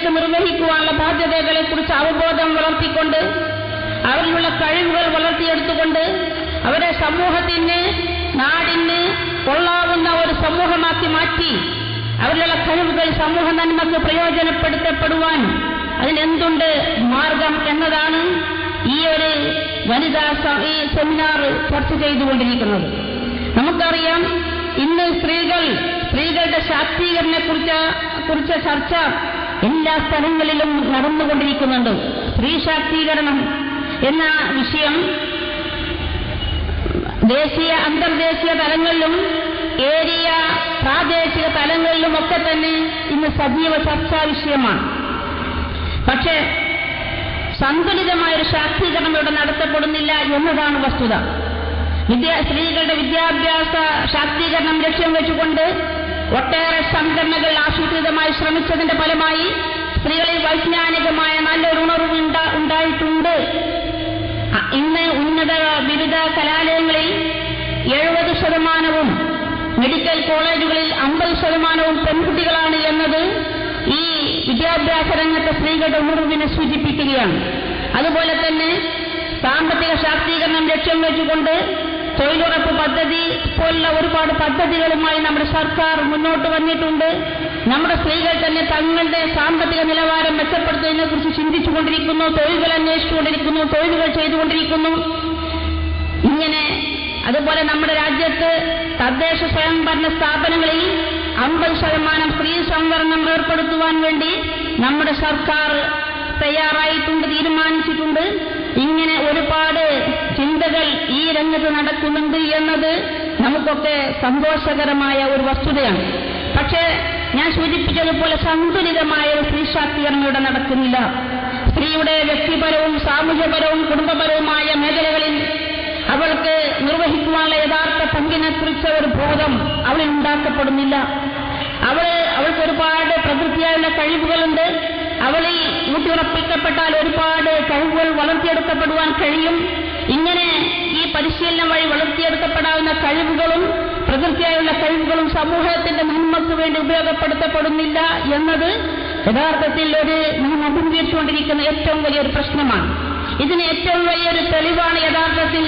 സ്ത്രീകൾക്ക് നിർവഹിക്കുവാനുള്ള ബാധ്യതകളെ കുറിച്ച് അവബോധം വളർത്തിക്കൊണ്ട് അവരിലുള്ള കഴിവുകൾ വളർത്തിയെടുത്തുകൊണ്ട് അവരെ സമൂഹത്തിന് നാടിന് കൊള്ളാവുന്ന ഒരു സമൂഹമാക്കി മാറ്റി അവരിലുള്ള കഴിവുകൾ സമൂഹ നന്മക്ക് പ്രയോജനപ്പെടുത്തപ്പെടുവാൻ അതിനെന്തുണ്ട് മാർഗം എന്നതാണ് ഈ ഒരു വനിതാ ഈ സെമിനാർ ചർച്ച ചെയ്തുകൊണ്ടിരിക്കുന്നത്. നമുക്കറിയാം ഇന്ന് സ്ത്രീകൾ സ്ത്രീകളുടെ ശാക്തീകരണത്തെ കുറിച്ച് കുറിച്ച ചർച്ച എല്ലാ സ്ഥലങ്ങളിലും നടന്നുകൊണ്ടിരിക്കുന്നുണ്ട്. സ്ത്രീ ശാക്തീകരണം എന്ന വിഷയം ദേശീയ അന്തർദേശീയ തലങ്ങളിലും ഏരിയ പ്രാദേശിക തലങ്ങളിലും ഒക്കെ തന്നെ ഇന്ന് സജീവ ചർച്ചാ വിഷയമാണ്. പക്ഷേ സന്തുലിതമായ ഒരു ശാക്തീകരണം ഇവിടെ നടത്തപ്പെടുന്നില്ല എന്നതാണ് വസ്തുത. വിദ്യാ സ്ത്രീകളുടെ വിദ്യാഭ്യാസ ശാക്തീകരണം ലക്ഷ്യം വെച്ചുകൊണ്ട് ഒട്ടേറെ സംഘടനകൾ ആസൂത്രിതമായി ശ്രമിച്ചതിന്റെ ഫലമായി സ്ത്രീകളിൽ വൈജ്ഞാനികമായ നല്ലൊരു ഉണർവ് ഉണ്ടാ- ഉണ്ടായിട്ടുണ്ട്. ഇന്ന് ഉന്നത ബിരുദ കലാലയങ്ങളിൽ എഴുപത് ശതമാനവും മെഡിക്കൽ കോളേജുകളിൽ അമ്പത് ശതമാനവും പെൺകുട്ടികളാണ് എന്നത് ഈ വിദ്യാഭ്യാസ രംഗത്തെ സ്ത്രീകളുടെ ഉണർവിനെ സൂചിപ്പിക്കുകയാണ്. അതുപോലെ തന്നെ സാമ്പത്തിക ശാക്തീകരണം ലക്ഷ്യം വെച്ചുകൊണ്ട് തൊഴിലുറപ്പ് പദ്ധതി പോലുള്ള ഒരുപാട് പദ്ധതികളുമായി നമ്മുടെ സർക്കാർ മുന്നോട്ട് വന്നിട്ടുണ്ട്. നമ്മുടെ സ്ത്രീകൾ തന്നെ തങ്ങളുടെ സാമ്പത്തിക നിലവാരം മെച്ചപ്പെടുത്തുന്നതിനെ കുറിച്ച് ചിന്തിച്ചുകൊണ്ടിരിക്കുന്നു തൊഴിലുകൾ അന്വേഷിച്ചുകൊണ്ടിരിക്കുന്നു തൊഴിലുകൾ ചെയ്തുകൊണ്ടിരിക്കുന്നു ഇങ്ങനെ അതുപോലെ നമ്മുടെ രാജ്യത്ത് തദ്ദേശ സ്വയംഭരണ സ്ഥാപനങ്ങളിൽ അമ്പത് ശതമാനം സ്ത്രീ സംവരണം ഏർപ്പെടുത്തുവാൻ വേണ്ടി നമ്മുടെ സർക്കാർ തയ്യാറായിട്ടുണ്ട് തീരുമാനിച്ചിട്ടുണ്ട്. ഇങ്ങനെ ഒരുപാട് ചിന്തകൾ ഈ രംഗത്ത് നടക്കുന്നുണ്ട് എന്നത് നമുക്കൊക്കെ സന്തോഷകരമായ ഒരു വസ്തുതയാണ്. പക്ഷേ ഞാൻ സൂചിപ്പിച്ചതുപോലെ സന്തുലിതമായ ഒരു സ്ത്രീ ശാക്തീകരണം ഇവിടെ നടക്കുന്നില്ല. സ്ത്രീയുടെ വ്യക്തിപരവും സാമൂഹ്യപരവും കുടുംബപരവുമായ മേഖലകളിൽ അവൾക്ക് നിർവഹിക്കുവാനുള്ള യഥാർത്ഥ പങ്കിനെക്കുറിച്ച ഒരു ബോധം അവളിൽ ഉണ്ടാക്കപ്പെടുന്നില്ല. അവൾ അവൾക്ക് ഒരുപാട് പ്രകൃതിയായുള്ള കഴിവുകളുണ്ട്. അവളിൽ ഊട്ടിയുറപ്പിക്കപ്പെട്ടാൽ ഒരുപാട് കഴിവുകൾ വളർത്തിയെടുക്കപ്പെടുവാൻ കഴിയും. ഇങ്ങനെ ഈ പരിശീലനം വഴി വളർത്തിയെടുക്കപ്പെടാവുന്ന കഴിവുകളും പ്രകൃതിയായുള്ള കഴിവുകളും സമൂഹത്തിന്റെ നന്മക്ക് വേണ്ടി ഉപയോഗപ്പെടുത്തപ്പെടുന്നില്ല എന്നത് യഥാർത്ഥത്തിൽ ഒരു നാം അഭിമുഖീകരിച്ചുകൊണ്ടിരിക്കുന്ന ഏറ്റവും വലിയൊരു പ്രശ്നമാണ്. ഇതിന് ഏറ്റവും വലിയൊരു തെളിവാണ് യഥാർത്ഥത്തിൽ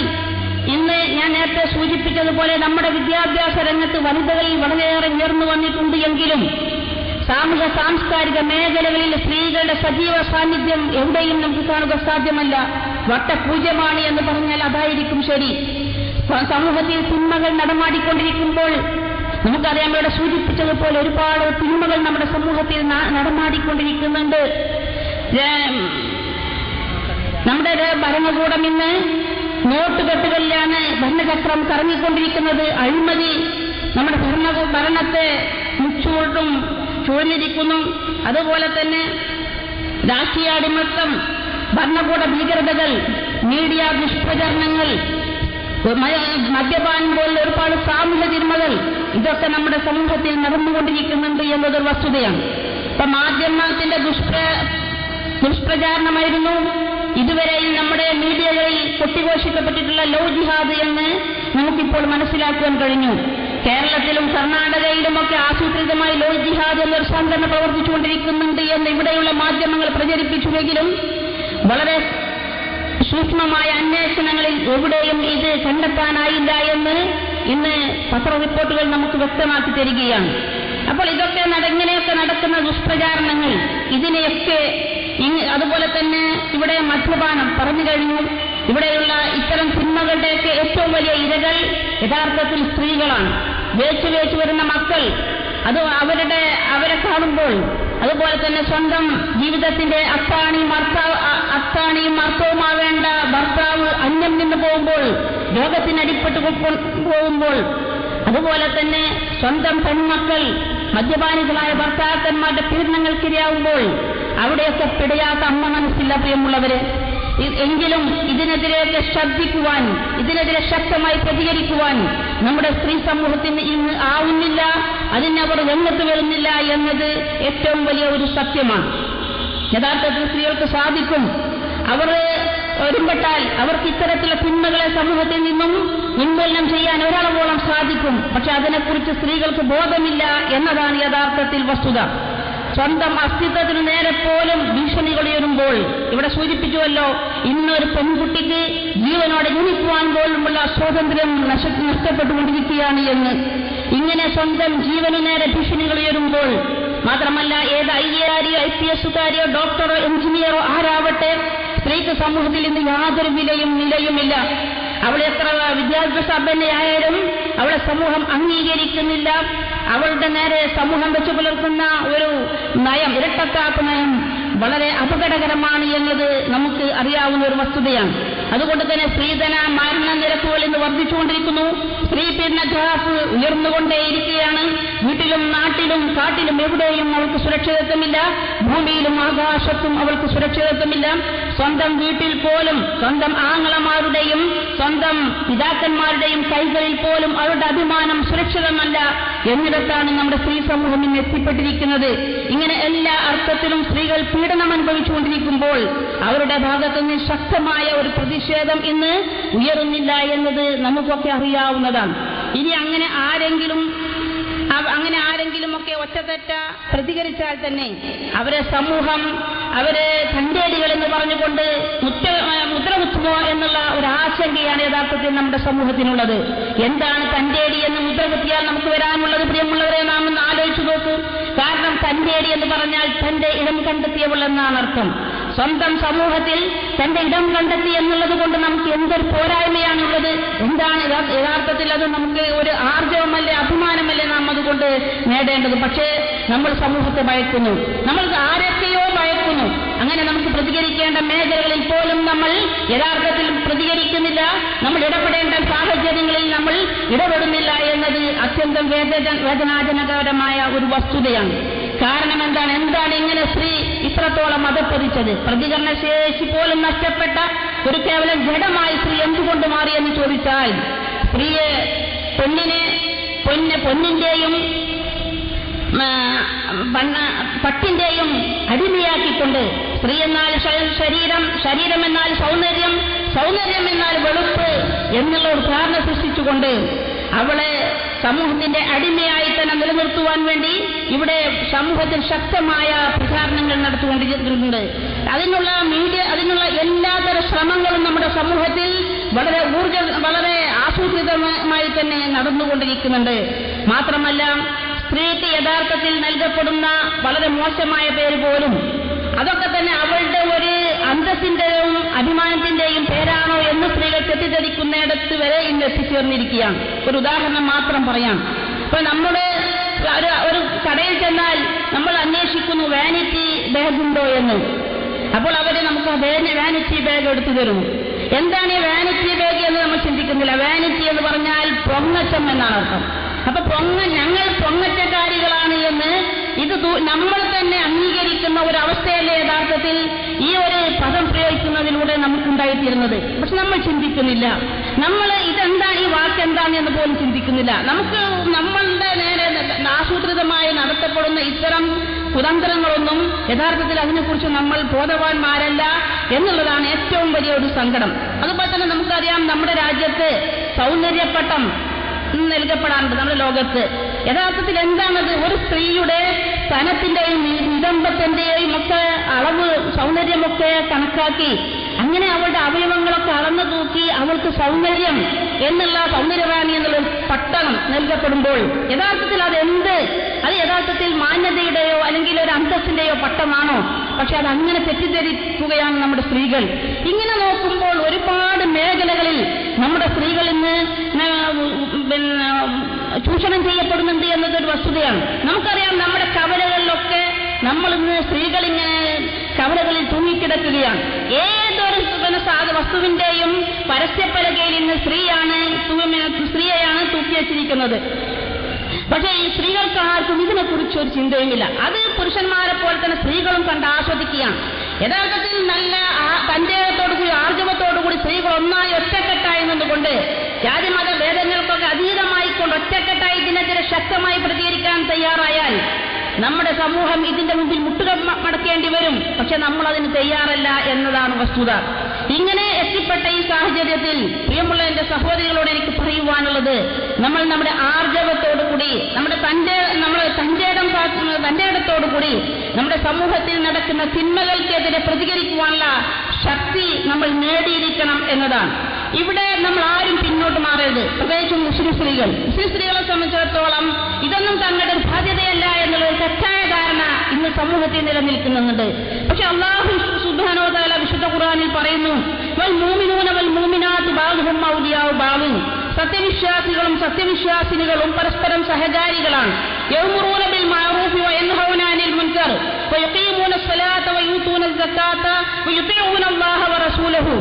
ഇന്ന് ഞാൻ നേരത്തെ സൂചിപ്പിച്ചതുപോലെ നമ്മുടെ വിദ്യാഭ്യാസ രംഗത്ത് വനിതകളിൽ വളരെയേറെ ഉയർന്നു വന്നിട്ടുണ്ട് എങ്കിലും സാമൂഹ്യ സാംസ്കാരിക മേഖലകളിൽ സ്ത്രീകളുടെ സജീവ സാന്നിധ്യം എവിടെയും നമുക്ക് കാണുക സാധ്യമല്ല. വട്ടപൂജ്യമാണ് എന്ന് പറഞ്ഞാൽ അതായിരിക്കും ശരി. സമൂഹത്തിൽ തിന്മകൾ നടമാടിക്കൊണ്ടിരിക്കുമ്പോൾ നമുക്കറിയാം ഇവിടെ സൂചിപ്പിച്ചതുപോലെ ഒരുപാട് തിന്മകൾ നമ്മുടെ സമൂഹത്തിൽ നടമാടിക്കൊണ്ടിരിക്കുന്നുണ്ട്. നമ്മുടെ ഭരണകൂടം ഇന്ന് നോട്ടുകെട്ടുകളിലാണ് ഭരണചക്രം കറങ്ങിക്കൊണ്ടിരിക്കുന്നത്. അഴിമതി നമ്മുടെ ഭരണ ഭരണത്തെ മുച്ചൂട്ടും ചുഴന്നിരിക്കുന്നു അതുപോലെ തന്നെ രാഷ്ട്രീയ അടിമത്തം ഭരണകൂട ഭീകരതകൾ മീഡിയ ദുഷ്പ്രചരണങ്ങൾ മദ്യപാനം പോലുള്ള ഒരുപാട് സാമൂഹ്യ തിന്മകൾ ഇതൊക്കെ നമ്മുടെ സമൂഹത്തിൽ നടന്നുകൊണ്ടിരിക്കുന്നുണ്ട് എന്നതൊരു വസ്തുതയാണ്. ഇപ്പൊ മാധ്യമത്തിന്റെ ദുഷ്പ്ര ദുഷ്പ്രചാരണമായിരുന്നു. ഇതുവരെയും നമ്മുടെ മീഡിയകളിൽ കൊട്ടിഘോഷിക്കപ്പെട്ടിട്ടുള്ള ലോ ജിഹാദ് എന്ന് നമുക്കിപ്പോൾ മനസ്സിലാക്കുവാൻ കഴിഞ്ഞു. കേരളത്തിലും കർണാടകയിലുമൊക്കെ ആസൂത്രിതമായി ലോ ജിഹാദ് എന്നൊരു സംഘടന പ്രവർത്തിച്ചുകൊണ്ടിരിക്കുന്നുണ്ട് എന്ന് ഇവിടെയുള്ള മാധ്യമങ്ങൾ പ്രചരിപ്പിച്ചുവെങ്കിലും വളരെ സൂക്ഷ്മമായ അന്വേഷണങ്ങളിൽ എവിടെയും ഇത് കണ്ടെത്താനായില്ല എന്ന് ഇന്ന് പത്ര റിപ്പോർട്ടുകൾ നമുക്ക് വ്യക്തമാക്കി തരികയാണ്. അപ്പോൾ ഇതൊക്കെ നട- ഇങ്ങനെയൊക്കെ നടക്കുന്ന ദുഷ്പ്രചാരണങ്ങൾ ഇതിനെയൊക്കെ അതുപോലെ തന്നെ ഇവിടെ മദ്യപാനം പറഞ്ഞു കഴിഞ്ഞു. ഇവിടെയുള്ള ഇത്തരം സിനിമകളുടെയൊക്കെ ഏറ്റവും വലിയ ഇരകൾ യഥാർത്ഥത്തിൽ സ്ത്രീകളാണ്. വേച്ചു വേച്ചു വരുന്ന മക്കൾ അത് അവരുടെ അവരെ കാണുമ്പോൾ അതുപോലെ തന്നെ സ്വന്തം ജീവിതത്തിന്റെ അത്താണിയും മർത്താവ് അത്താണിയും മർത്തവുമാവേണ്ട ഭർത്താവ് അന്യം നിന്ന് പോകുമ്പോൾ രോഗത്തിനടിപ്പെട്ട് പോകുമ്പോൾ അതുപോലെ തന്നെ സ്വന്തം പെൺമക്കൾ മദ്യപാനികളായ ഭർത്താക്കന്മാരുടെ പീഡനങ്ങൾക്കിരയാവുമ്പോൾ അവിടെയൊക്കെ പിടയാത്ത അമ്മ മനസ്സില്ല പ്രിയമുള്ളവരെ. എങ്കിലും ഇതിനെതിരെയൊക്കെ ശ്രദ്ധിക്കുവാൻ ഇതിനെതിരെ ശക്തമായി പ്രതികരിക്കുവാൻ നമ്മുടെ സ്ത്രീ സമൂഹത്തിന് ഇന്ന് ആവുന്നില്ല അതിനവർ രംഗത്ത് വരുന്നില്ല എന്നത് ഏറ്റവും വലിയ ഒരു സത്യമാണ്. യഥാർത്ഥത്തിൽ സ്ത്രീകൾക്ക് സാധിക്കും. അവർ ഒരുമ്പെട്ടാൽ അവർക്ക് ഇത്തരത്തിലുള്ള തിന്മകളെ സമൂഹത്തിൽ നിന്നും ഉന്മൂലനം ചെയ്യാൻ ഒരളവോളം സാധിക്കും. പക്ഷെ അതിനെക്കുറിച്ച് സ്ത്രീകൾക്ക് ബോധമില്ല എന്നതാണ് യഥാർത്ഥത്തിൽ വസ്തുത. സ്വന്തം അസ്തിത്വത്തിന് നേരെ പോലും ഭീഷണികൾ ഉയരുമ്പോൾ ഇവിടെ സൂചിപ്പിച്ചുവല്ലോ ഇന്നൊരു പെൺകുട്ടിക്ക് ജീവനോടെ ജനിക്കുവാൻ പോലുമുള്ള സ്വാതന്ത്ര്യം നഷ്ടപ്പെട്ടുകൊണ്ടിരിക്കുകയാണ് എന്ന്. ഇങ്ങനെ സ്വന്തം ജീവന് നേരെ ഭീഷണികൾ ഉയരുമ്പോൾ മാത്രമല്ല ഏത് ഐ എ ഐ പി എസുകാരിയോ ഡോക്ടറോ എഞ്ചിനീയറോ ആരാവട്ടെ സ്ത്രീക്ക് സമൂഹത്തിൽ ഇന്ന് യാതൊരു വിലയും നിലയുമില്ല. അവൾ എത്ര വിദ്യാഭ്യാസ സമ്പന്നയായാലും അവളെ സമൂഹം അംഗീകരിക്കുന്നില്ല. അവളുടെ നേരെ സമൂഹം വെച്ചു പുലർത്തുന്ന ഒരു നയം ഇരട്ടത്താപ്പ് നയം വളരെ അപകടകരമാണ് എന്നത് നമുക്ക് അറിയാവുന്ന ഒരു വസ്തുതയാണ്. അതുകൊണ്ട് തന്നെ സ്ത്രീധന മരണ നിരക്കുകൾ ഇന്ന് വർദ്ധിച്ചുകൊണ്ടിരിക്കുന്നു. സ്ത്രീ പീഡന ഗ്രാഫ് ഉയർന്നുകൊണ്ടേയിരിക്കുകയാണ്. വീട്ടിലും നാട്ടിലും കാട്ടിലും എവിടെയും അവൾക്ക് സുരക്ഷിതത്വമില്ല. ഭൂമിയിലും ആകാശത്തും അവൾക്ക് സുരക്ഷിതത്വമില്ല. സ്വന്തം വീട്ടിൽ പോലും സ്വന്തം ആങ്ങളമാരുടെയും സ്വന്തം പിതാക്കന്മാരുടെയും കൈകളിൽ പോലും അവരുടെ അഭിമാനം സുരക്ഷിതമല്ല എന്നിടത്താണ് നമ്മുടെ സ്ത്രീ സമൂഹം ഇന്ന് എത്തിപ്പെട്ടിരിക്കുന്നത്. ഇങ്ങനെ എല്ലാ അർത്ഥത്തിലും സ്ത്രീകൾ പീഡനം അനുഭവിച്ചുകൊണ്ടിരിക്കുമ്പോൾ അവരുടെ ഭാഗത്തു നിന്ന് ശക്തമായ ഒരു പ്രതിഷേധം ഇന്ന് ഉയരുന്നില്ല എന്നത് നമുക്കൊക്കെ അറിയാവുന്നതാണ്. ഇനി അങ്ങനെ ആരെങ്കിലും അങ്ങനെ ആരെങ്കിലുമൊക്കെ ഒറ്റത്തെറ്റ പ്രതികരിച്ചാൽ തന്നെ അവരെ സമൂഹം അവരെ തന്റേടികൾ എന്ന് പറഞ്ഞുകൊണ്ട് മുറ്റ മുദ്രകുത്തുമോ എന്നുള്ള ഒരു ആശങ്കയാണ് യഥാർത്ഥത്തിൽ നമ്മുടെ സമൂഹത്തിനുള്ളത്. എന്താണ് തന്റേടി എന്ന് മുദ്രകുത്തിയാൽ നമുക്ക് വരാനുള്ളത് പ്രിയമുള്ളവരെ നാം ഒന്ന് ആലോചിച്ചു നോക്കൂ. കാരണം തന്റേടി എന്ന് പറഞ്ഞാൽ തന്റെ ഇടം കണ്ടെത്തിയവളെന്നാണ് അർത്ഥം. സ്വന്തം സമൂഹത്തിൽ തന്റെ ഇടം കണ്ടെത്തി എന്നുള്ളത് കൊണ്ട് നമുക്ക് എന്തൊരു പോരായ്മയാണുള്ളത്? എന്താണ് യഥാ- യഥാർത്ഥത്തിൽ അത് നമുക്ക് ഒരു ആർജവമല്ലേ? അഭിമാനമല്ലേ നാം അതുകൊണ്ട് നേടേണ്ടത്. പക്ഷേ നമ്മൾ സമൂഹത്തെ ഭയക്കുന്നു. നമ്മൾ ആരൊക്കെയോ ഭയക്കുന്നു. അങ്ങനെ നമുക്ക് പ്രതികരിക്കേണ്ട മേഖലകളിൽ പോലും നമ്മൾ യഥാർത്ഥത്തിൽ പ്രതികരിക്കുന്നില്ല. നമ്മൾ ഇടപെടേണ്ട സാഹചര്യങ്ങളിൽ നമ്മൾ ഇടപെടുന്നില്ല എന്നത് അത്യന്തം വേദന വേദനാജനകരമായ ഒരു വസ്തുതയാണ്. കാരണം എന്താണ്? എന്താണ് ഇങ്ങനെ സ്ത്രീ ഇത്രത്തോളം മതപ്പതിച്ചത് പ്രതികരണ ശേഷി പോലും നഷ്ടപ്പെട്ട ഒരു കേവലം ജഡമായി സ്ത്രീ എന്തുകൊണ്ട് മാറി എന്ന് ചോദിച്ചാൽ സ്ത്രീയെ പൊന്നിനെ പൊന്ന് പൊന്നിന്റെയും ആ, പണ്ണ- പട്ടിന്റെയും അടിമയാക്കിക്കൊണ്ട് സ്ത്രീ എന്നാൽ ശരീരം ശരീരം എന്നാൽ സൗന്ദര്യം സൗന്ദര്യം എന്നാൽ വെളുപ്പ് എന്നുള്ള ഒരു ധാരണ സൃഷ്ടിച്ചുകൊണ്ട് അവളെ സമൂഹത്തിന്റെ അടിമയായി തന്നെ നിലനിർത്തുവാൻ വേണ്ടി ഇവിടെ സമൂഹത്തിൽ ശക്തമായ പ്രചാരണങ്ങൾ നടത്തിക്കൊണ്ടിരിക്കുന്നുണ്ട്. അതിനുള്ള മീഡിയ അതിനുള്ള എല്ലാതര ശ്രമങ്ങളും നമ്മുടെ സമൂഹത്തിൽ വളരെ ഊർജ വളരെ ആസൂത്രിതമായി തന്നെ നടന്നുകൊണ്ടിരിക്കുന്നുണ്ട്. മാത്രമല്ല സ്ത്രീക്ക് യഥാർത്ഥത്തിൽ നൽകപ്പെടുന്ന വളരെ മോശമായ പേര് പോലും അതൊക്കെ തന്നെ അവളുടെ ഒരു അന്തസ്സിന്റെയും അഭിമാനത്തിന്റെയും പേരാണോ എന്ന് സ്ത്രീകൾ തെറ്റിദ്ധരിക്കുന്നിടത്ത് വരെ ഇന്ന് എത്തിച്ചേർന്നിരിക്കുകയാണ്. ഒരു ഉദാഹരണം മാത്രം പറയാം. ഇപ്പൊ നമ്മുടെ ഒരു കടയിൽ ചെന്നാൽ നമ്മൾ അന്വേഷിക്കുന്നു വാനിറ്റി ബാഗ് ഉണ്ടോ എന്ന്. അപ്പോൾ അവർ നമുക്ക് വാനിറ്റി ബാഗ് എടുത്തു തരും. എന്താണ് ഈ വാനിറ്റി ബാഗ് എന്ന് നമ്മൾ ചിന്തിക്കുന്നില്ല. വാനിറ്റി എന്ന് പറഞ്ഞാൽ പൊങ്ങച്ചം എന്നാണ് അർത്ഥം. അപ്പൊ പൊങ്ങ ഞങ്ങൾ പൊങ്ങച്ചക്കാരികളാണ് എന്ന് ഇത് നമ്മൾ തന്നെ അംഗീകരിക്കുന്ന ഒരു അവസ്ഥയല്ലേ യഥാർത്ഥത്തിൽ ഈ ഒരു പദം പ്രയോഗിക്കുന്നതിലൂടെ നമുക്കുണ്ടായിത്തീരുന്നത്. പക്ഷെ നമ്മൾ ചിന്തിക്കുന്നില്ല. നമ്മൾ ഇതെന്താണ് ഈ വാക്ക് എന്താണ് എന്ന് പോലും ചിന്തിക്കുന്നില്ല. നമുക്ക് നമ്മളുടെ നേരെ ആസൂത്രിതമായി നടത്തപ്പെടുന്ന ഇത്തരം കുതന്ത്രങ്ങളൊന്നും യഥാർത്ഥത്തിൽ അതിനെക്കുറിച്ച് നമ്മൾ ബോധവാന്മാരല്ല എന്നുള്ളതാണ് ഏറ്റവും വലിയ ഒരു സങ്കടം. അതുപോലെ തന്നെ നമുക്കറിയാം നമ്മുടെ രാജ്യത്ത് സൗന്ദര്യപ്പട്ടം നൽകപ്പെടാറുണ്ട് നമ്മുടെ ലോകത്ത്. യഥാർത്ഥത്തിൽ എന്താണത്? ഒരു സ്ത്രീയുടെ സ്ഥലത്തിന്റെയും നിതമ്പത്തിന്റെയും ഒക്കെ അളവ് സൗന്ദര്യമൊക്കെ കണക്കാക്കി അങ്ങനെ അവളുടെ അവയവങ്ങളൊക്കെ അളന്നു തൂക്കി അവൾക്ക് സൗന്ദര്യം എന്നുള്ള സൗന്ദര്യറാണി എന്നുള്ള ഒരു യഥാർത്ഥത്തിൽ അത് എന്ത് അത് യഥാർത്ഥത്തിൽ മാന്യതയുടെയോ അല്ലെങ്കിൽ ഒരു അന്തസ്സിന്റെയോ പട്ടമാണോ? പക്ഷെ അത് അങ്ങനെ തെറ്റിദ്ധരിക്കുകയാണ് നമ്മുടെ സ്ത്രീകൾ. ഇങ്ങനെ നോക്കുമ്പോൾ ഒരുപാട് മേഖലകളിൽ നമ്മുടെ സ്ത്രീകൾ ഇന്ന് പിന്നെ ചൂഷണം ചെയ്യപ്പെടുന്നുണ്ട് എന്നതൊരു വസ്തുതയാണ്. നമുക്കറിയാം നമ്മുടെ കവലകളിലൊക്കെ നമ്മൾ ഇന്ന് സ്ത്രീകൾ ഇങ്ങനെ കവലകളിൽ തൂങ്ങിക്കിടക്കുകയാണ്. ഏതൊരു പിന്നെ സാധ വസ്തുവിന്റെയും പരസ്യപ്പലകയിൽ ഇന്ന് സ്ത്രീയാണ് സ്ത്രീയെയാണ് തൂക്കി വച്ചിരിക്കുന്നത്. പക്ഷേ ഈ സ്ത്രീകൾക്ക് ആർക്കും ഇതിനെക്കുറിച്ച് ഒരു ചിന്തയുമില്ല. അത് പുരുഷന്മാരെ പോലെ തന്നെ സ്ത്രീകളും കണ്ട് ആസ്വദിക്കുകയാണ്. യഥാർത്ഥത്തിൽ നല്ല ആ- കൂടി ആർജവത്തോടു കൂടി സ്ത്രീകൾ ഒന്നായി ഒറ്റക്കെട്ടായി നിന്നുകൊണ്ട് ജാതിമത ഭേദങ്ങൾക്കൊക്കെ അതീതമായിക്കൊണ്ട് ഒറ്റക്കെട്ടായി ഇതിനെതിരെ ശക്തമായി പ്രതികരിക്കാൻ തയ്യാറായാൽ നമ്മുടെ സമൂഹം ഇതിന്റെ മുമ്പിൽ മുട്ടുക മടക്കേണ്ടി വരും. പക്ഷെ നമ്മൾ അതിന് തയ്യാറല്ല എന്നതാണ് വസ്തുത. ഇങ്ങനെ എത്തിപ്പെട്ട ഈ സാഹചര്യത്തിൽ പ്രിയമുള്ള എന്റെ സഹോദരികളോട് എനിക്ക് പറയുവാനുള്ളത് നമ്മൾ നമ്മുടെ ആർജവത്തോടു കൂടി നമ്മുടെ തന്റെ നമ്മൾ തന്റെ ഇടം തന്റെ ഇടത്തോടു കൂടി നമ്മുടെ സമൂഹത്തിൽ നടക്കുന്ന തിന്മകൾക്കെതിരെ പ്രതികരിക്കുവാനുള്ള ശക്തി നമ്മൾ നേടിയിരിക്കണം എന്നതാണ്. ഇവിടെ നമ്മൾ ആരും പിന്നോട്ട് മാറരുത്. പ്രത്യേകിച്ചും മുസ്ലിം സ്ത്രീകൾ. മുസ്ലിം സ്ത്രീകളെ സംബന്ധിച്ചിടത്തോളം ഇതൊന്നും തങ്ങളുടെ ഒരു ബാധ്യതയല്ല എന്നുള്ള ഒരു തെറ്റായ ധാരണ ഇന്ന് സമൂഹത്തിൽ നിലനിൽക്കുന്നുണ്ട്. പക്ഷെ അള്ളാഹു സുബാനോ താല വിശുദ്ധ ഖുർആനിൽ പറയുന്നു വൽ മൂമിനൂന വൽ മൂമിനാത്ത് ബാലുഹും ഔലിയാവ് ബാലു സത്യവിശ്വാസികളും സത്യവിശ്വാസിനികളും പരസ്പരം സഹചാരികളാണ്. യൗമുറൂന ബിൽ മഅറൂഫി യൻഹൗന അനിൽ മുൻകർ. വയഖീമൂന സ്വലാത്ത വയൂതൂന സക്കാത്ത വയുതീഊന അല്ലാഹ വറസൂലഹു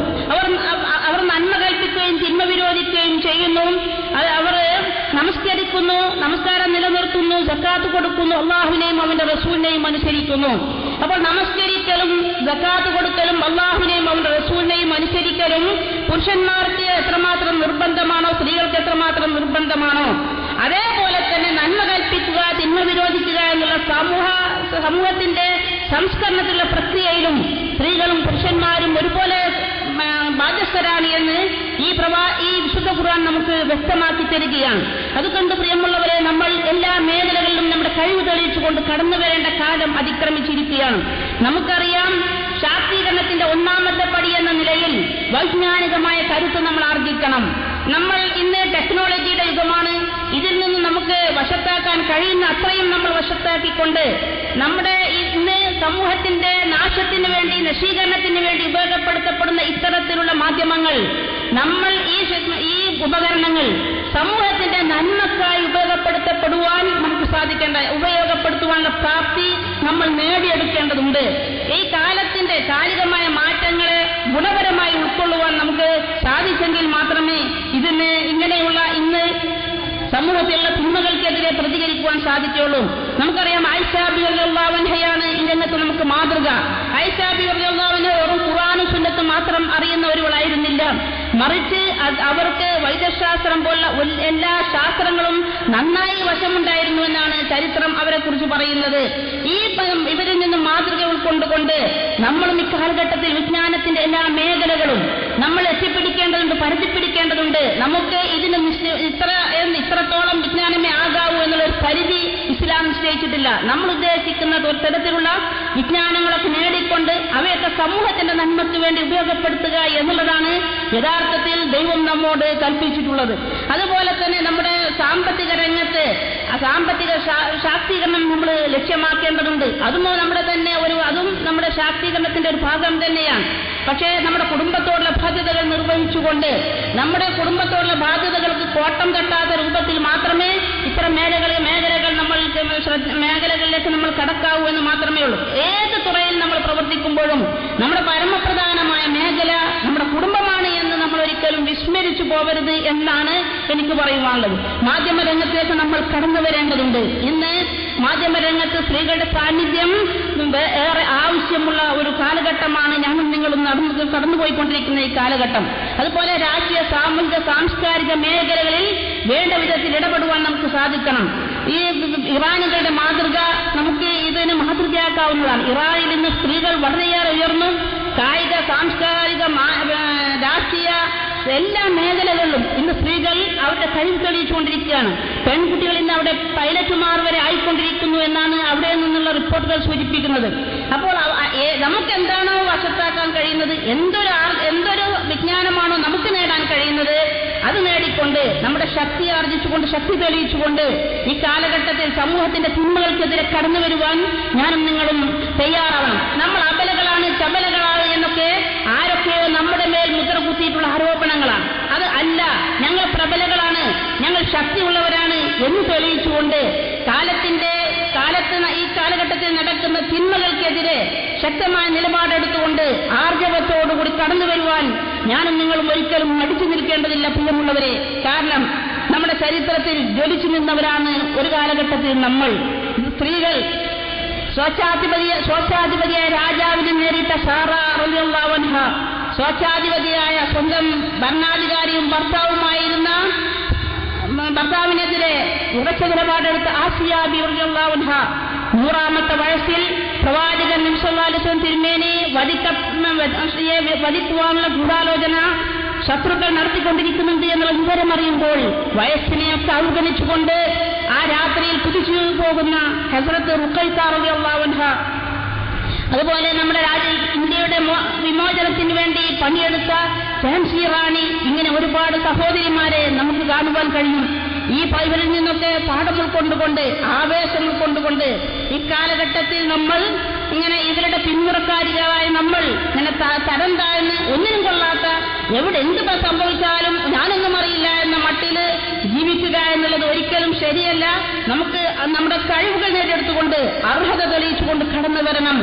സക്കാത്ത് കൊടുക്കുന്നു അള്ളാഹുവിനെയും അവന്റെ റസൂലിനെയും അനുസരിക്കുന്നു. അപ്പോൾ നമസ്കരിക്കലും സക്കാത്ത് കൊടുക്കലും അള്ളാഹുവിനെയും അവന്റെ റസൂലിനെയും അനുസരിക്കലും പുരുഷന്മാർക്ക് എത്രമാത്രം നിർബന്ധമാണോ സ്ത്രീകൾക്ക് എത്രമാത്രം നിർബന്ധമാണോ അതേപോലെ തന്നെ നന്മ കൽപ്പിക്കുക തിന്മ വിരോധിക്കുക എന്നുള്ള സമൂഹ സമൂഹത്തിന്റെ സംസ്കരണത്തിലുള്ള പ്രക്രിയയിലും സ്ത്രീകളും പുരുഷന്മാരും ഒരുപോലെ ബാധ്യസ്ഥരാണ് എന്ന് ഈ പ്രവാ ഈ വിശുദ്ധ ഖുർആൻ നമുക്ക് വ്യക്തമാക്കി തരികയാണ്. അതുകൊണ്ട് പ്രിയമുള്ളവരെ നമ്മൾ എല്ലാ മേഖലകളിലും നമ്മുടെ കഴിവ് തെളിയിച്ചുകൊണ്ട് കടന്നു വരേണ്ട കാലം അതിക്രമിച്ചിരിക്കുകയാണ്. നമുക്കറിയാം ശാക്തീകരണത്തിന്റെ ഒന്നാമത്തെ പടി എന്ന നിലയിൽ വൈജ്ഞാനികമായ കരുത്ത് നമ്മൾ ആർജിക്കണം. നമ്മൾ ഇന്ന് ടെക്നോളജിയുടെ യുഗമാണ്. ഇതിൽ നിന്ന് നമുക്ക് വശത്താക്കാൻ കഴിയുന്ന അത്രയും നമ്മൾ വശത്താക്കിക്കൊണ്ട് നമ്മുടെ ഇന്ന് സമൂഹത്തിന്റെ നാശത്തിന് വേണ്ടി നശീകരണത്തിന് വേണ്ടി ഉപയോഗപ്പെടുത്തപ്പെടുന്ന ഇത്തരത്തിലുള്ള മാധ്യമങ്ങൾ നമ്മൾ ഈ ഈ ഉപകരണങ്ങൾ സമൂഹത്തിന്റെ നന്മക്കായി ഉപയോഗപ്പെടുത്തപ്പെടുവാൻ നമുക്ക് സാധിക്കേണ്ട ഉപയോഗപ്പെടുത്തുവാനുള്ള പ്രാപ്തി നമ്മൾ നേടിയെടുക്കേണ്ടതുണ്ട്. ഈ കാലത്തിന്റെ കാലികമായ മാറ്റങ്ങളെ ഗുണപരമായി ഉൾക്കൊള്ളുവാൻ നമുക്ക് സാധിച്ചെങ്കിൽ മാത്രമേ ഇതിന് ഇങ്ങനെയുള്ള സമൂഹത്തിലുള്ള തിന്മകൾക്കെതിരെ പ്രതികരിക്കുവാൻ സാധിക്കുള്ളൂ നമുക്കറിയാം ഐഷാബി വല്ലുള്ളാവൻഹയാണ് ഈ രംഗത്ത് നമുക്ക് മാതൃക. ഐഷാബി വല്ലുള്ളാവന് വെറും ഖുറാനും സുന്നത്തും മാത്രം അറിയുന്നവരുകളായിരുന്നില്ല. മറിച്ച് അവർക്ക് വൈദ്യശാസ്ത്രം പോലുള്ള എല്ലാ ശാസ്ത്രങ്ങളും നന്നായി വശമുണ്ടായിരുന്നു എന്നാണ് ചരിത്രം അവരെ കുറിച്ച് പറയുന്നത്. ഈ ഇവരിൽ നിന്നും മാതൃക ഉൾക്കൊണ്ടുകൊണ്ട് നമ്മളും ഇക്കാലഘട്ടത്തിൽ വിജ്ഞാനത്തിന്റെ എല്ലാ മേഖലകളും നമ്മൾ എത്തിപ്പിടിക്കേണ്ടതുണ്ട് പരത്തിപ്പിടിക്കേണ്ടതുണ്ട് നമുക്ക് ഇതിന് ഇത്ര ഇത്രത്തോളം വിജ്ഞാനമേ ആകാവൂ എന്നുള്ളൊരു പരിധി ഇസ്ലാം നിശ്ചയിച്ചിട്ടില്ല. നമ്മൾ ഉദ്ദേശിക്കുന്ന തരത്തിലുള്ള വിജ്ഞാനങ്ങളൊക്കെ നേടിക്കൊണ്ട് അവയൊക്കെ സമൂഹത്തിന്റെ നന്മയ്ക്ക് വേണ്ടി ഉപയോഗപ്പെടുത്തുക എന്നുള്ളതാണ് യഥാർത്ഥത്തിൽ ദൈവം നമ്മോട് കൽപ്പിച്ചിട്ടുള്ളത്. അതുപോലെ തന്നെ നമ്മുടെ സാമ്പത്തിക രംഗത്ത് സാമ്പത്തിക ശാക്തീകരണം നമ്മൾ ലക്ഷ്യമാക്കേണ്ടതുണ്ട്. അതും നമ്മുടെ തന്നെ ഒരു അതും നമ്മുടെ ശാക്തീകരണത്തിന്റെ ഒരു ഭാഗം തന്നെയാണ്. പക്ഷേ നമ്മുടെ കുടുംബത്തോടുള്ള ബാധ്യതകൾ നിർവഹിച്ചുകൊണ്ട് നമ്മുടെ കുടുംബത്തോടുള്ള ബാധ്യതകൾക്ക് കോട്ടം തട്ടാത്ത രൂപത്തിൽ മാത്രമേ ഇത്തരം മേഖലകൾ മേഖലകൾ നമ്മൾ മേഖലകളിലേക്ക് നമ്മൾ കടക്കാവൂ എന്ന് മാത്രമേ ഉള്ളൂ. ഏത് തുറയിൽ നമ്മൾ പ്രവർത്തിക്കുമ്പോഴും നമ്മുടെ പരമപ്രധാനമായ മേഖല നമ്മുടെ കുടുംബമാണ് എന്ന് നമ്മൾ ഒരിക്കലും വിസ്മരിച്ചു പോകരുത് എന്നാണ് എനിക്ക് പറയുവാനുള്ളത്. മാധ്യമരംഗത്തേക്ക് നമ്മൾ കടന്നു വരേണ്ടതുണ്ട്. ഇന്ന് മാധ്യമരംഗത്ത് സ്ത്രീകളുടെ സാന്നിധ്യം ഏറെ ആവശ്യമുള്ള ഒരു കാലഘട്ടമാണ് ഞാനും നിങ്ങളും നടന്നു കടന്നുപോയിക്കൊണ്ടിരിക്കുന്ന ഈ കാലഘട്ടം. അതുപോലെ രാഷ്ട്രീയ സാമൂഹിക സാംസ്കാരിക മേഖലകളിൽ വേണ്ട വിധത്തിൽ ഇടപെടുവാൻ നമുക്ക് സാധിക്കണം. ഈ ഇറാനുകളുടെ മാതൃക നമുക്ക് ഇതിന് മാതൃകയാക്കാവുന്നതാണ്. ഇറാനിൽ ഇന്ന് സ്ത്രീകൾ വളരെയേറെ ഉയർന്നു. കായിക സാംസ്കാരിക രാഷ്ട്രീയ എല്ലാ മേഖലകളിലും ഇന്ന് സ്ത്രീകൾ അവരുടെ കഴിവ് തെളിയിച്ചുകൊണ്ടിരിക്കുകയാണ്. പെൺകുട്ടികൾ ഇന്ന് അവിടെ പൈലറ്റുമാർ വരെ ആയിക്കൊണ്ടിരിക്കുന്നു എന്നാണ് അവിടെ നിന്നുള്ള റിപ്പോർട്ടുകൾ സൂചിപ്പിക്കുന്നത്. അപ്പോൾ നമുക്ക് എന്താണോ വശത്താക്കാൻ കഴിയുന്നത്? എന്തൊരു എന്തൊരു വിജ്ഞാനമാണോ നമുക്ക് നേടാൻ കഴിയുന്നത്? അത് നേടിക്കൊണ്ട് നമ്മുടെ ശക്തി ആർജിച്ചുകൊണ്ട് ശക്തി തെളിയിച്ചുകൊണ്ട് ഈ കാലഘട്ടത്തിൽ സമൂഹത്തിന്റെ തിന്മകൾക്കെതിരെ കടന്നു വരുവാൻ ഞാനും നിങ്ങളും തയ്യാറാവണം. നമ്മൾ അബലകളാണ് ആരോപണങ്ങളാണ്. അത് അല്ല ഞങ്ങൾ പ്രബലകളാണ് ഞങ്ങൾ ശക്തിയുള്ളവരാണ് എന്ന് തെളിയിച്ചുകൊണ്ട് കാലത്തിന്റെ കാലത്ത് ഈ കാലഘട്ടത്തിൽ നടക്കുന്ന തിന്മകൾക്കെതിരെ ശക്തമായ നിലപാടെടുത്തുകൊണ്ട് ആർജവത്തോടുകൂടി കടന്നു വരുവാൻ ഞാനും നിങ്ങളും ഒരിക്കലും മടിച്ചു നിൽക്കേണ്ടതില്ല പ്രിയമുള്ളവരെ. കാരണം നമ്മുടെ ചരിത്രത്തിൽ ജ്വലിച്ചു നിന്നവരാണ് ഒരു കാലഘട്ടത്തിൽ നമ്മൾ. സ്ത്രീകൾ സ്വച്ഛാധിപതി സ്വച്ഛാധിപതിയായ രാജാവിനെ നേരിട്ട സാറ അൻഹ സ്വച്ഛാധിപതിയായ സ്വന്തം ഭരണാധികാരിയും ഭർത്താവുമായിരുന്ന ഭർത്താവിനെതിരെ ഉറച്ച നിലപാടെടുത്ത ആസിയ ബിർജുല്ലാവുൻഹ നൂറാമത്തെ വയസ്സിൽ പ്രവാചകൻ നിമിഷം തിരുമേനി വധിക്ക വധിക്കുവാനുള്ള ഗൂഢാലോചന ശത്രുക്കൾ നടത്തിക്കൊണ്ടിരിക്കുന്നുണ്ട് എന്നുള്ള വിവരം അറിയുമ്പോൾ വയസ്സിനെയൊക്കെ അവഗണിച്ചുകൊണ്ട് ആ രാത്രിയിൽ കുതിച്ചു പോകുന്ന ഹസരത്ത് റുക്കൈത്താറുള്ളവൻഹ അതുപോലെ നമ്മുടെ രാജ്യ പണിയെടുത്ത ഝാൻസി റാണി ഇങ്ങനെ ഒരുപാട് സഹോദരിമാരെ നമുക്ക് കാണുവാൻ കഴിയും. ഈ ബൈബിളിൽ നിന്നൊക്കെ പാഠം ഉൾക്കൊണ്ടുകൊണ്ട് ആവേശം ഉൾക്കൊണ്ടുകൊണ്ട് ഇക്കാലഘട്ടത്തിൽ നമ്മൾ ഇങ്ങനെ ഇവരുടെ പിന്മുറക്കാരികളായ നമ്മൾ ഇങ്ങനെ തരം താഴ്ന്ന് ഒന്നിനും കൊള്ളാത്ത എവിടെ എന്ത് സംഭവിച്ചാലും ഞാനൊന്നും അറിയില്ല എന്ന മട്ടിൽ ജീവിക്കുക എന്നുള്ളത് ഒരിക്കലും ശരിയല്ല. നമുക്ക് നമ്മുടെ കഴിവുകൾ നേടിയെടുത്തുകൊണ്ട് അർഹത തെളിയിച്ചുകൊണ്ട് കടന്നു വരണം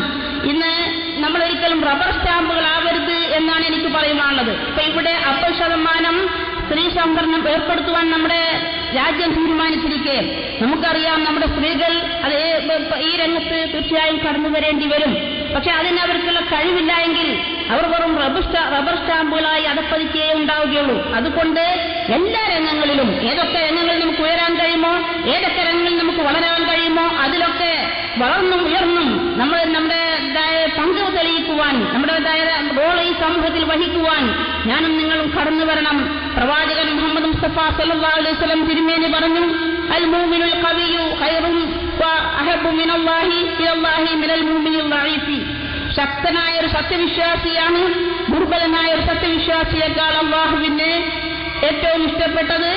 ഇന്ന് നമ്മൾ ഒരിക്കലും റബ്ബർ സ്റ്റാമ്പുകളാവരുത് എന്നാണ് എനിക്ക് പറയുവാനുള്ളത്. ഇപ്പൊ ഇവിടെ അമ്പത് ശതമാനം സ്ത്രീ സംവരണം ഏർപ്പെടുത്തുവാൻ നമ്മുടെ രാജ്യം തീരുമാനിച്ചിരിക്കെ. നമുക്കറിയാം നമ്മുടെ സ്ത്രീകൾ അത് ഈ- രംഗത്ത് തീർച്ചയായും കടന്നു വരേണ്ടി വരും. പക്ഷെ അതിന് അവർക്കുള്ള കഴിവില്ല എങ്കിൽ അവർ വെറും റബ്ബർ റബ്ബർ സ്റ്റാമ്പുകളായി അതപ്പതിക്കുകയേ ഉണ്ടാവുകയുള്ളൂ. അതുകൊണ്ട് എല്ലാ രംഗങ്ങളിലും ഏതൊക്കെ രംഗങ്ങളിൽ നമുക്ക് ഉയരാൻ കഴിയുമോ ഏതൊക്കെ രംഗങ്ങളിൽ നമുക്ക് വളരാൻ കഴിയുമോ അതിലൊക്കെ വളർന്നും ഉയർന്നും നമ്മൾ നമ്മുടെ പങ്ക് തെളിയിക്കുവാൻ നമ്മുടേതായ റോൾ ഈ സമൂഹത്തിൽ വഹിക്കുവാൻ ഞാനും നിങ്ങളും കടന്നു വരണം. പ്രവാചകൻ മുഹമ്മദ് മുസ്തഫ വസല്ലം തിരുമേനി പറഞ്ഞു അൽ മൂമിനുൽ കവിയു ദഈഫി ശക്തനായ ഒരു സത്യവിശ്വാസിയാണ് ദുർബലനായ ഒരു സത്യവിശ്വാസിയേക്കാൾ അള്ളാഹുവിന് ഏറ്റവും ഇഷ്ടപ്പെട്ടത്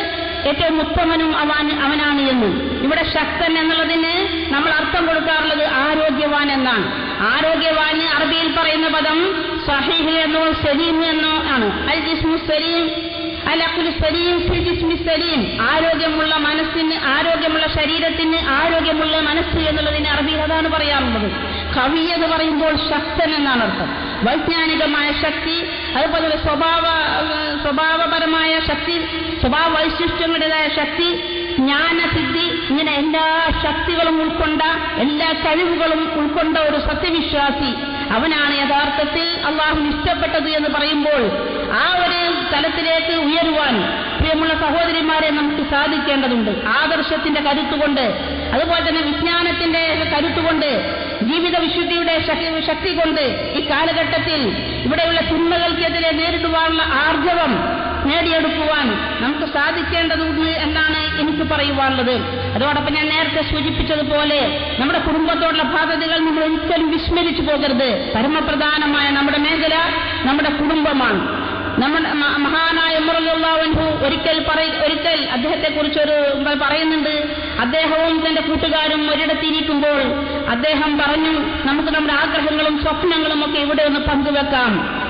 ഏറ്റവും ഉത്തമനും അവൻ അവനാണ് എന്ന്. ഇവിടെ ശക്തൻ എന്നുള്ളതിന് നമ്മൾ അർത്ഥം കൊടുക്കാറുള്ളത് ആരോഗ്യവാൻ എന്നാണ്. ആരോഗ്യവാൻ അറബിയിൽ പറയുന്ന പദം സഹീഹ് എന്നോ സലീം എന്നോ ആണ്. അൽ ജിസ്മു സലീം ആരോഗ്യമുള്ള മനസ്സിന് ആരോഗ്യമുള്ള ശരീരത്തിന് ആരോഗ്യമുള്ള മനസ്സ് എന്നുള്ളതിന് അറബിയിൽ അതാണ് പറയാറുള്ളത്. കവി എന്ന് പറയുമ്പോൾ ശക്തൻ എന്നാണ് അർത്ഥം. വൈജ്ഞാനികമായ ശക്തി അതുപോലെ സ്വഭാവ സ്വഭാവപരമായ ശക്തി സ്വഭാവ വൈശിഷ്ട്യങ്ങളുടേതായ ശക്തി ജ്ഞാനസിദ്ധി ഇങ്ങനെ എല്ലാ ശക്തികളും ഉൾക്കൊണ്ട എല്ലാ കഴിവുകളും ഉൾക്കൊണ്ട ഒരു സത്യവിശ്വാസി അവനാണ് യഥാർത്ഥത്തിൽ അള്ളാഹു ഇഷ്ടപ്പെട്ടത് എന്ന് പറയുമ്പോൾ ആ ഒരു തലത്തിലേക്ക് ഉയരുവാൻ പ്രിയമുള്ള സഹോദരിമാരെ നമുക്ക് സാധിക്കേണ്ടതുണ്ട്. ആദർശത്തിന്റെ കരുത്തുകൊണ്ട് അതുപോലെ തന്നെ വിജ്ഞാനത്തിന്റെ കരുത്തുകൊണ്ട് ജീവിത വിശുദ്ധിയുടെ ശക്തി- കൊണ്ട് ഈ കാലഘട്ടത്തിൽ ഇവിടെയുള്ള തിന്മകൾക്കെതിരെ നേരിടുവാനുള്ള ആർജവം നേടിയെടുക്കുവാൻ നമുക്ക് സാധിക്കേണ്ടതുണ്ട് എന്നാണ് എനിക്ക് പറയുവാനുള്ളത്. അതോടൊപ്പം ഞാൻ നേരത്തെ സൂചിപ്പിച്ചതുപോലെ നമ്മുടെ കുടുംബത്തോടുള്ള ബാധ്യതകൾ നമ്മൾ ഒരിക്കലും വിസ്മരിച്ചു പോകരുത്. പരമപ്രധാനമായ നമ്മുടെ മേഖല നമ്മുടെ കുടുംബമാണ്. നമ്മുടെ മഹാനായ മുറലുള്ളവൻഹു ഒരിക്കൽ പറയ ഒരിക്കൽ അദ്ദേഹത്തെ കുറിച്ചൊരു പറയുന്നുണ്ട്. അദ്ദേഹവും തന്റെ കൂട്ടുകാരും ഒരിടത്തിരിക്കുമ്പോൾ അദ്ദേഹം പറഞ്ഞു നമുക്ക് നമ്മുടെ ആഗ്രഹങ്ങളും സ്വപ്നങ്ങളും ഒക്കെ ഇവിടെ ഒന്ന് പങ്കുവെക്കാം?